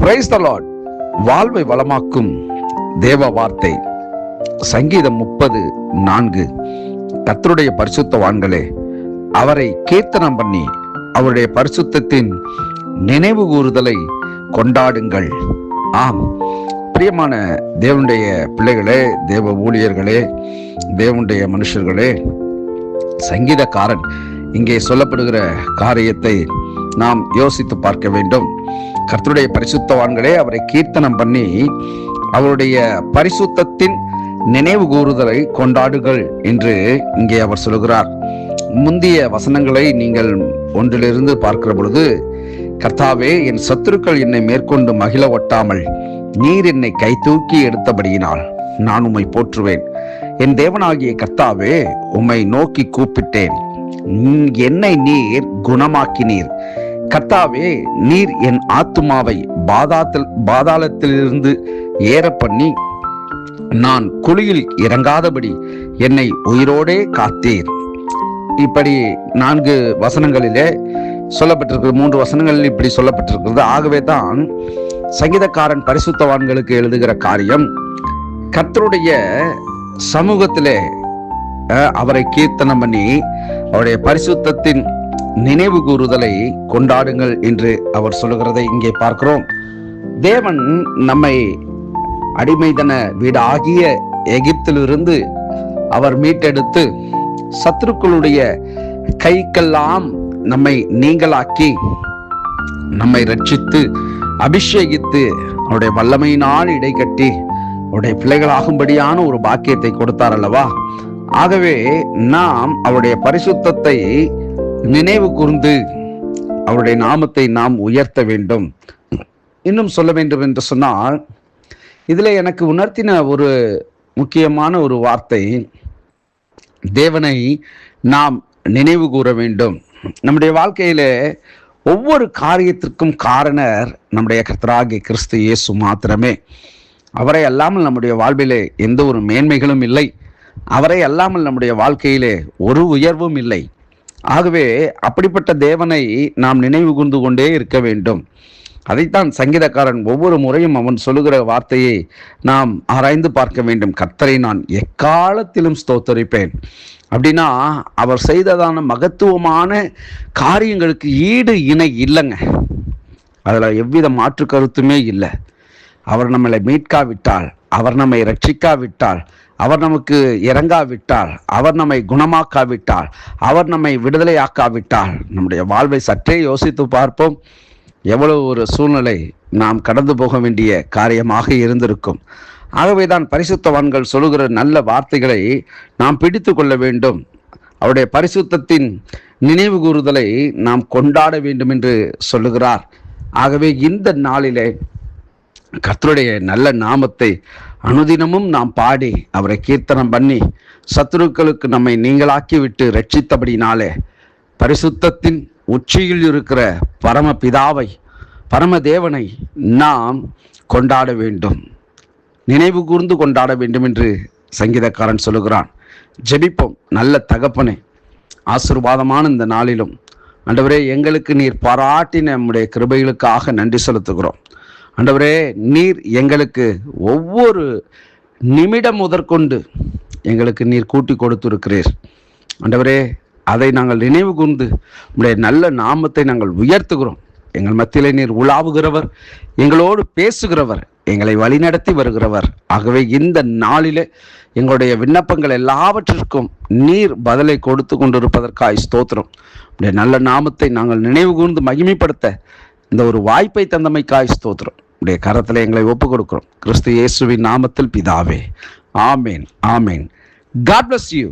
Praise the Lord வாழ்வை வளமாக்கும் தேவ வார்த்தை. சங்கீதம் முப்பது நான்கு. கத்தருடைய பரிசுத்தவான்களே அவரை கீர்த்தனம் பண்ணி அவருடைய பரிசுத்தத்தின் நினைவு கூறுதலை கொண்டாடுங்கள். ஆம். பிரியமான தேவனுடைய பிள்ளைகளே தேவ ஊழியர்களே தேவனுடைய மனுஷர்களே சங்கீதக்காரன் இங்கே சொல்லப்படுகிற காரியத்தை நாம் யோசித்து பார்க்க வேண்டும். கர்த்தருடைய பரிசுத்தவான்களே அவரை கீர்த்தனம் பண்ணி அவருடைய பரிசுத்தத்தின் நினைவு கூறுதலை கொண்டாடுகள் என்று இங்கே அவர் சொல்கிறார் முந்திய வசனங்களை நீங்கள் ஒன்றிலிருந்து பார்க்கிற பொழுது கர்த்தாவே என் சத்துருக்கள் என்னை மேற்கொண்டு மகிழ ஒட்டாமல் நீர் என்னை கை தூக்கி எடுத்தபடியினால் நான் உம்மை போற்றுவேன். என் தேவனாகிய கர்த்தாவே உம்மை நோக்கி கூப்பிட்டேன். என்னை நீர் குணமாக்கினீர். கர்த்தாவே நீர் என் ஆத்துமாவை பாதாத்தில் பாதாளத்திலிருந்து ஏற பண்ணி நான் குழியில் இறங்காதபடி என்னை உயிரோடே காத்தீர். இப்படி நான்கு வசனங்களிலே சொல்லப்பட்டிருக்கிறது மூன்று வசனங்களில் இப்படி சொல்லப்பட்டிருக்கிறது. ஆகவே தான் சங்கீதக்காரன் பரிசுத்தவான்களுக்கு எழுதுகிற காரியம் கர்த்தருடைய சமூகத்திலே அவரை கீர்த்தனம் பண்ணி அவருடைய பரிசுத்தத்தின் நினைவு கூறுதலை கொண்டாடுங்கள் என்று அவர் சொல்லுகிறதை இங்கே பார்க்கிறோம். தேவன் நம்மை அடிமைதன வீடாகிய எகிப்திலிருந்து அவர் மீட்டெடுத்து சத்துருக்களுடைய கைக்கெல்லாம் நம்மை நீங்களாக்கி நம்மை ரட்சித்து அபிஷேகித்து அவருடைய வல்லமையினால் இடைக்கட்டி அவருடைய பிள்ளைகளாகும்படியான ஒரு பாக்கியத்தை கொடுத்தார் அல்லவா? ஆகவே நாம் அவருடைய பரிசுத்தத்தை நினைவு கூர்ந்து அவருடைய நாமத்தை நாம் உயர்த்த வேண்டும். இன்னும் சொல்ல வேண்டும் என்று சொன்னால் இதில் எனக்கு உணர்த்தின ஒரு முக்கியமான ஒரு வார்த்தை தேவனை நாம் நினைவு கூற வேண்டும். நம்முடைய வாழ்க்கையில ஒவ்வொரு காரியத்திற்கும் காரணர் நம்முடைய கர்த்தராகி கிறிஸ்து இயேசு மாத்திரமே. அவரை அல்லாமல் நம்முடைய வாழ்விலே எந்த ஒரு மேன்மைகளும் இல்லை. அவரை அல்லாமல் நம்முடைய வாழ்க்கையிலே ஒரு உயர்வும் இல்லை. ஆகவே அப்படிப்பட்ட தேவனை நாம் நினைவு கூர்ந்து கொண்டே இருக்க வேண்டும். அதைத்தான் சங்கீதக்காரன் ஒவ்வொரு முறையும் அவன் சொல்லுகிற வார்த்தையை நாம் ஆராய்ந்து பார்க்க வேண்டும். கர்த்தரை நான் எக்காலத்திலும் ஸ்தோத்தரிப்பேன். அப்படின்னா அவர் செய்ததான மகத்துவமான காரியங்களுக்கு ஈடு இணை இல்லைங்க. அதில் எவ்வித மாற்று கருத்துமே இல்லை. அவர் நம்மளை மீட்காவிட்டால் அவர் நம்மை ரட்சிக்காவிட்டால் அவர் நமக்கு இறங்காவிட்டால் அவர் நம்மை குணமாக்காவிட்டால் அவர் நம்மை விடுதலையாக்காவிட்டால் நம்முடைய வாழ்வை சற்றே யோசித்து பார்ப்போம். எவ்வளவு ஒரு சூழ்நிலை நாம் கடந்து போக வேண்டிய காரியமாக இருந்திருக்கும். ஆகவேதான் பரிசுத்தவான்கள் சொல்லுகிற நல்ல வார்த்தைகளை நாம் பிடித்து கொள்ள வேண்டும். அவருடைய பரிசுத்தத்தின் நினைவு கூறுதலை நாம் கொண்டாட வேண்டும் என்று சொல்லுகிறார். ஆகவே இந்த நாளிலே கர்த்தருடைய நல்ல நாமத்தை அனுதினமும் நாம் பாடி அவரை கீர்த்தனம் பண்ணி சத்துருக்களுக்கு நம்மை நீங்களாக்கிவிட்டு ரட்சித்தபடினாலே பரிசுத்தத்தின் உச்சியில் இருக்கிற பரம பிதாவை பரம தேவனை நாம் கொண்டாட வேண்டும். நினைவு கூர்ந்து கொண்டாட வேண்டும் என்று சங்கீதக்காரன் சொல்லுகிறான். ஜெபிப்போம். நல்ல தகப்பனே ஆசீர்வாதமான இந்த நாளிலும் அண்டவரே எங்களுக்கு நீர் பாராட்டின நம்முடைய கிருபைகளுக்காக நன்றி செலுத்துகிறோம். ஆண்டவரே நீர் எங்களுக்கு ஒவ்வொரு நிமிடம் முதற்கொண்டு எங்களுக்கு நீர் கூட்டி கொடுத்திருக்கிறீர். ஆண்டவரே அதை நாங்கள் நினைவு கூர்ந்து உடைய நல்ல நாமத்தை நாங்கள் உயர்த்துகிறோம். எங்கள் மத்தியிலே நீர் உலாவுகிறவர் எங்களோடு பேசுகிறவர் எங்களை வழிநடத்தி வருகிறவர். ஆகவே இந்த நாளிலே எங்களுடைய விண்ணப்பங்கள் எல்லாவற்றிற்கும் நீர் பதிலை கொடுத்து கொண்டிருப்பதற்காய் ஸ்தோத்திரம். உடைய நல்ல நாமத்தை நாங்கள் நினைவு கூர்ந்து மகிமைப்படுத்த இந்த ஒரு வாய்ப்பை தந்தமைக்காய் ஸ்தோத்திரம். உடைய கரத்தில் எங்களை ஒப்பு கொடுக்கிறோம் கிறிஸ்து இயேசுவின் நாமத்தில் பிதாவே. ஆமேன் ஆமேன். God bless you